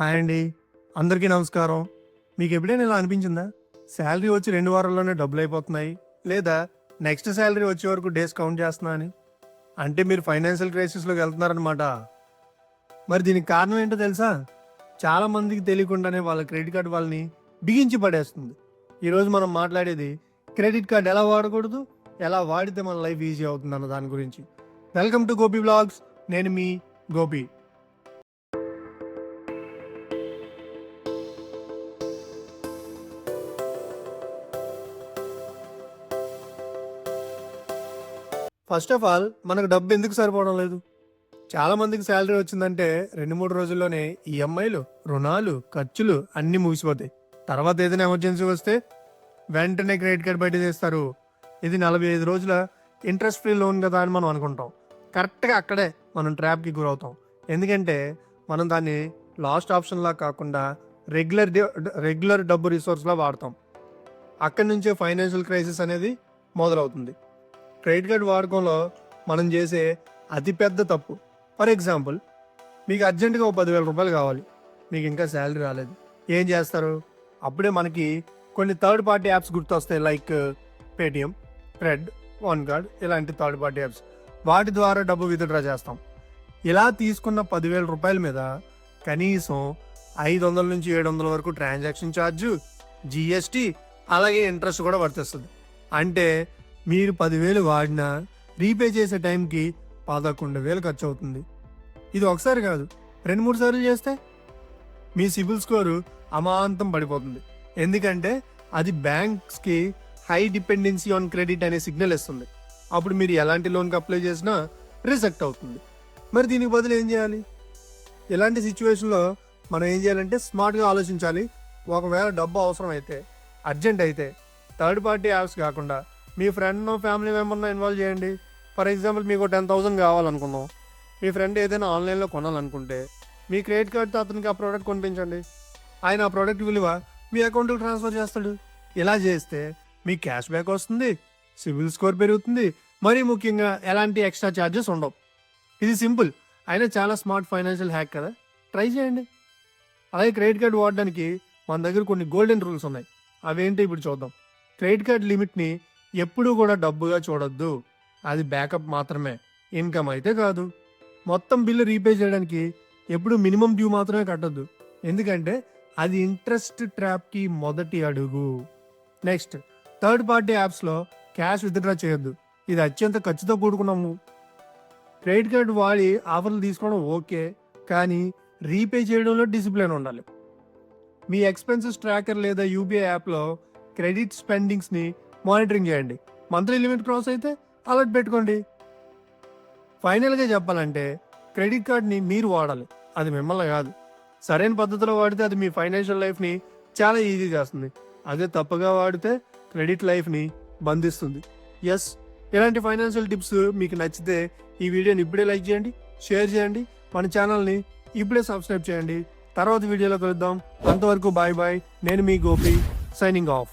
Hi అండి. అందరికీ నమస్కారం. మీకు ఎప్పుడైనా ఇలా అనిపించిందా? శాలరీ వచ్చి రెండు వారాల్లోనే డబ్బులు అయిపోతున్నాయి. లేదా నెక్స్ట్ శాలరీ వచ్చే వరకు డేస్ కౌంట్ చేస్తున్నా అని. అంటే మీరు ఫైనాన్షియల్ క్రైసిస్లోకి వెళ్తున్నారనమాట మరి దీనికి కారణం ఏంటో తెలుసా? చాలా మందికి తెలియకుండానే వాళ్ళ క్రెడిట్ కార్డు వాళ్ళని బిగించి పడేస్తుంది. ఈరోజు మనం మాట్లాడేది క్రెడిట్ కార్డ్ ఎలా వాడకూడదు ఎలా వాడితే మన లైఫ్ ఈజీ అవుతుంది అన్న దాని గురించి. Welcome to Gopi blogs. నేను మీ గోపి. ఫస్ట్ ఆఫ్ ఆల్ మనకు డబ్బు ఎందుకు సరిపోవడం లేదు? చాలా మందికి శాలరీ వచ్చిందంటే రెండు మూడు రోజుల్లోనే ఈఎంఐలు రుణాలు ఖర్చులు అన్నీ ముగిసిపోతాయి. తర్వాత ఏదైనా ఎమర్జెన్సీ వస్తే వెంటనే క్రెడిట్ కార్డ్ బయట చేస్తారు ఇది నలభై ఐదు రోజుల ఇంట్రెస్ట్ ఫ్రీ లోన్ కదా అని మనం అనుకుంటాం. కరెక్ట్గా అక్కడే మనం ట్రాప్కి గురవుతాం. ఎందుకంటే మనం దాన్ని లాస్ట్ ఆప్షన్లా కాకుండా రెగ్యులర్ రెగ్యులర్ డబ్బు రిసోర్స్లా వాడతాం. అక్కడి నుంచే ఫైనాన్షియల్ క్రైసిస్ అనేది మొదలవుతుంది. క్రెడిట్ కార్డ్ వాడకంలో మనం చేసే అతిపెద్ద తప్పు. ఫర్ ఎగ్జాంపుల్ మీకు అర్జెంటుగా ఒక పదివేల రూపాయలు కావాలి. మీకు ఇంకా శాలరీ రాలేదు. ఏం చేస్తారు? అప్పుడే మనకి కొన్ని థర్డ్ పార్టీ యాప్స్ గుర్తొస్తాయి like Paytm CRED one card ఇలాంటి థర్డ్ పార్టీ యాప్స్. వాటి ద్వారా డబ్బు విత్డ్రా చేస్తాం. ఇలా తీసుకున్న పదివేల రూపాయల మీద కనీసం ఐదు వందల నుంచి ఏడు వందల వరకు ట్రాన్సాక్షన్ ఛార్జ్ జిఎస్టీ అలాగే ఇంట్రెస్ట్ కూడా వర్తిస్తుంది. అంటే మీరు పదివేలు వాడినా రీపే చేసే టైంకి పదకొండు వేలు ఖర్చు అవుతుంది ఇది ఒకసారి కాదు రెండు మూడు సార్లు చేస్తే? మీ సిబిల్ స్కోరు అమాంతం పడిపోతుంది. ఎందుకంటే అది బ్యాంక్స్కి హై డిపెండెన్సీ ఆన్ క్రెడిట్ అనే సిగ్నల్ ఇస్తుంది. అప్పుడు మీరు ఎలాంటి లోన్కి అప్లై చేసినా రిజెక్ట్ అవుతుంది. మరి దీనికి బదులు ఏం చేయాలి? ఇలాంటి సిచ్యువేషన్లో మనం ఏం చేయాలంటే స్మార్ట్గా ఆలోచించాలి. ఒకవేళ డబ్బు అవసరం అయితే అర్జెంట్ అయితే థర్డ్ పార్టీ యాప్స్ కాకుండా మీ ఫ్రెండ్ ఫ్యామిలీ మెంబర్ను ఇన్వాల్వ్ చేయండి. ఫర్ ఎగ్జాంపుల్ మీకు టెన్ థౌసండ్ కావాలనుకుందాం. మీ ఫ్రెండ్ ఏదైనా ఆన్లైన్లో కొనాలనుకుంటే మీ క్రెడిట్ కార్డ్తో అతనికి ఆ ప్రోడక్ట్ కొనిపించండి. ఆయన ఆ ప్రోడక్ట్ విలువ మీ అకౌంట్కి ట్రాన్స్ఫర్ చేస్తాడు. ఇలా చేస్తే మీ క్యాష్ బ్యాక్ వస్తుంది సివిల్ స్కోర్ పెరుగుతుంది. మరీ ముఖ్యంగా ఎలాంటి ఎక్స్ట్రా ఛార్జెస్ ఉండవు. ఇది సింపుల్ అయినా చాలా స్మార్ట్ ఫైనాన్షియల్ హ్యాక్ కదా. ట్రై చేయండి. అలాగే క్రెడిట్ కార్డ్ వాడడానికి మన దగ్గర కొన్ని గోల్డెన్ రూల్స్ ఉన్నాయి. అవేంటి ఇప్పుడు చూద్దాం. క్రెడిట్ కార్డ్ లిమిట్ని ఎప్పుడూ కూడా డబ్బుగా చూడొద్దు. అది బ్యాకప్ మాత్రమే. ఇన్కమ్ అయితే కాదు. మొత్తం బిల్లు రీపే చేయడానికి ఎప్పుడు మినిమం డ్యూ మాత్రమే కట్టొద్దు. ఎందుకంటే అది ఇంట్రెస్ట్ ట్రాప్కి మొదటి అడుగు. నెక్స్ట్ థర్డ్ పార్టీ యాప్స్లో క్యాష్ విత్డ్రా చేయొద్దు. ఇది అత్యంత ఖర్చుతో కూడుకున్నాము క్రెడిట్ కార్డ్ వాడి ఆఫర్లు తీసుకోవడం ఓకే కానీ రీపే చేయడంలో డిసిప్లిన్ ఉండాలి. మీ ఎక్స్పెన్సెస్ ట్రాకర్ లేదా యూపీఐ యాప్లో క్రెడిట్ స్పెండింగ్స్ని మానిటరింగ్ చేయండి. మంత్లీ లిమిట్ క్రాస్ అయితే అలర్ట్ పెట్టుకోండి. ఫైనల్గా చెప్పాలంటే క్రెడిట్ కార్డ్ని మీరు వాడాలి. అది మిమ్మల్ని కాదు. సరైన పద్ధతిలో వాడితే అది మీ ఫైనాన్షియల్ లైఫ్ని చాలా ఈజీ చేస్తుంది. అదే తప్పుగా వాడితే క్రెడిట్ లైఫ్ని బంధిస్తుంది. ఎస్ ఇలాంటి ఫైనాన్షియల్ టిప్స్ మీకు నచ్చితే ఈ వీడియోని ఇప్పుడే లైక్ చేయండి షేర్ చేయండి మన ఛానల్ని ఇప్పుడే సబ్స్క్రైబ్ చేయండి. తర్వాత వీడియోలో కలుద్దాం. అంతవరకు బాయ్ బాయ్. నేను మీ గోపి సైనింగ్ ఆఫ్.